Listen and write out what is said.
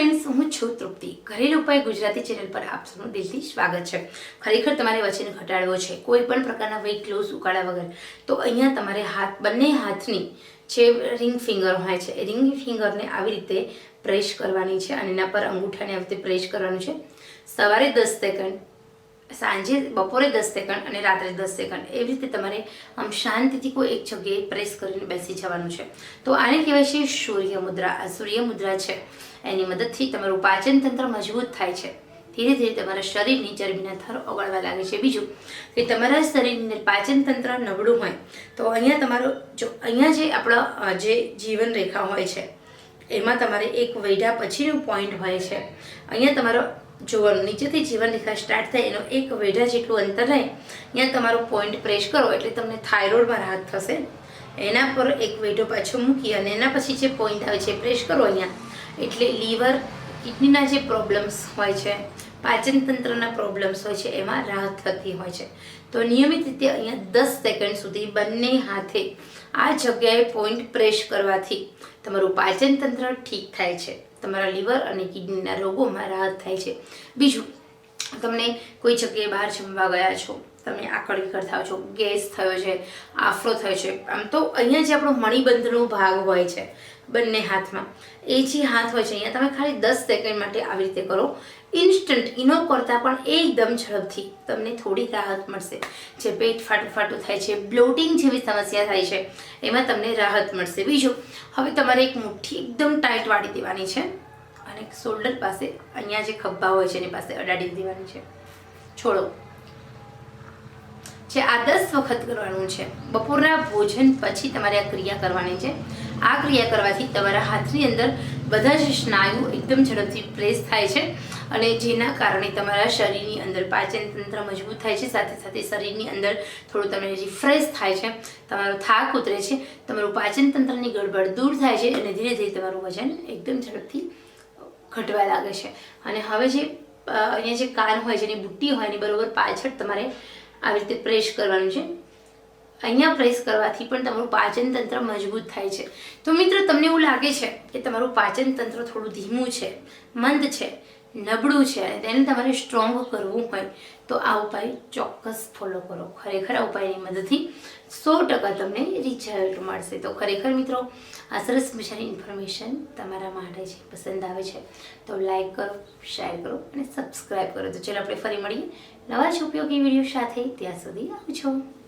Friends હું છું તૃપ્તિ. ઘરેલું ઉપાય ગુજરાતી ચેનલ પર આપ સૌનું દિલથી સ્વાગત છે. ખરેખર તમારે વજન ઘટાડવો છે, કોઈ પણ પ્રકારના વેઇટ લોસ ઉકાળા વગર. તો અહીંયા તમારે હાથ, બંને હાથની જે રિંગ ફિંગર હોય છે, એ રિંગ ફિંગરને આવી રીતે પ્રેસ કરવાની છે અને એના પર અંગૂઠાને આવી રીતે પ્રેસ કરવાનું છે. સવારે દસ સેકન્ડ સાંજે બપોરે દસ સેકન્ડ અને રાત્રે દસ સેકન્ડ. એવી રીતે તમારે, આમ શાંતિથી કોઈ એક જગ્યાએ પ્રેસ કરીને બેસી જવાનું છે. તો આને કહેવાય છે સૂર્ય મુદ્રા આ સૂર્ય મુદ્રા છે. એની મદદથી તમારું પાચન તંત્ર મજબૂત થાય છે. ધીરે ધીરે તમારા શરીરની ચરબીના થર ઓગળવા લાગે છે. બીજું કે તમારા શરીરને પાચન તંત્ર નબળું હોય, તો અહીંયા તમારો, જો અહીંયા જે આપણા જે જીવન રેખા હોય છે, એમાં તમારે એક વૈઢા પછીનું પોઈન્ટ હોય છે. અહીંયા તમારો જોવાનું નીચેથી જીવન રેખા સ્ટાર્ટ થાય, એનો એક વેઢા જેટલું અંતર રહે, ત્યાં તમારો પોઈન્ટ પ્રેસ કરો એટલે તમને થાઇરોઇડમાં રાહત થશે. એના પર એક વેઢો પાછો મૂકી અને એના પછી જે પોઈન્ટ આવે છે પ્રેસ કરો અહીંયા. એટલે લીવર કિડનીના જે પ્રોબ્લેમ્સ હોય છે પાચન તંત્રના પ્રોબ્લેમ્સ હોય છે, એમાં રાહત થતી હોય છે. તો નિયમિત રીતે અહીંયા દસ સેકન્ડ સુધી બંને હાથે આ જગ્યાએ પોઈન્ટ પ્રેસ કરવાથી તમારું પાચન તંત્ર ઠીક થાય છે. તમારા લીવર અને કિડનીના રોગોમાં રાહત થાય છે. બીજું તમને કોઈ જગ્યાએ બહાર જમવા ગયા છો, તમે આકળ વિકળ થાવ છો, ગેસ થયો છે, આફરો થયો છે, આમ તો અહીંયા જે આપણો મણિબંધનો ભાગ હોય છે, બંને હાથમાં, એ જે હાથ હોય છે, અહીંયા તમે ખાલી દસ સેકન્ડ માટે આવી રીતે કરો, ઇન્સ્ટન્ટ ઇનો કરતાં પણ એકદમ ઝડપથી તમને થોડી રાહત મળશે, જે પેટ ફાટું થાય છે, બ્લોટિંગ જેવી સમસ્યા થાય છે, એમાં તમને રાહત મળશે. બીજું, હવે તમારે એક મુઠ્ઠી એકદમ ટાઈટ વાળી દેવાની છે અને શોલ્ડર પાસે અહીંયા જે ખભા હોય છે એની પાસે અડાડી દેવાની છે. છોડો. જે આ દસ વખત કરવાનું છે, બપોરના ભોજન પછી તમારે આ ક્રિયા કરવાની છે. આ ક્રિયા કરવાથી તમારા હાથની અંદર બધા જ સ્નાયુ એકદમ ઝડપથી પ્રેસ થાય છે અને જેના કારણે તમારા શરીરની અંદર પાચન તંત્ર મજબૂત થાય છે, સાથે સાથે શરીરની અંદર થોડું તમને રિફ્રેશ થાય છે, તમારો થાક ઉતરે છે, તમારું પાચન તંત્રની ગડબડ દૂર થાય છે અને ધીરે ધીરે તમારું વજન એકદમ ઝડપથી ઘટવા લાગે છે. અને હવે જે અહીંયા જે કાન હોય, જેની બુટ્ટી હોય, એની બરોબર પાછળ તમારે આવી રીતે પ્રેસ કરવાનું છે. અહીંયા પ્રેસ કરવાથી પણ તમારું પાચન તંત્ર મજબૂત થાય છે. તો મિત્રો, તમને એવું લાગે છે કે તમારું પાચન તંત્ર થોડું ધીમું છે, મંદ છે? નબળું છે અને તેને તમારે સ્ટ્રોંગ કરવું હોય, તો આ ઉપાય ચોક્કસ ફોલો કરો. ખરેખર આ ઉપાયની મદદથી સો ટકા તમને રિઝલ્ટ મળશે. તો ખરેખર મિત્રો, આ સરસ મજાની ઇન્ફોર્મેશન તમારા માટે છે, પસંદ આવે છે, તો લાઈક કરો શેર કરો અને સબસ્ક્રાઈબ કરો. તો ચલો આપણે ફરી મળીએ નવા જ ઉપયોગી વીડિયો સાથે. ત્યાં સુધી આવજો.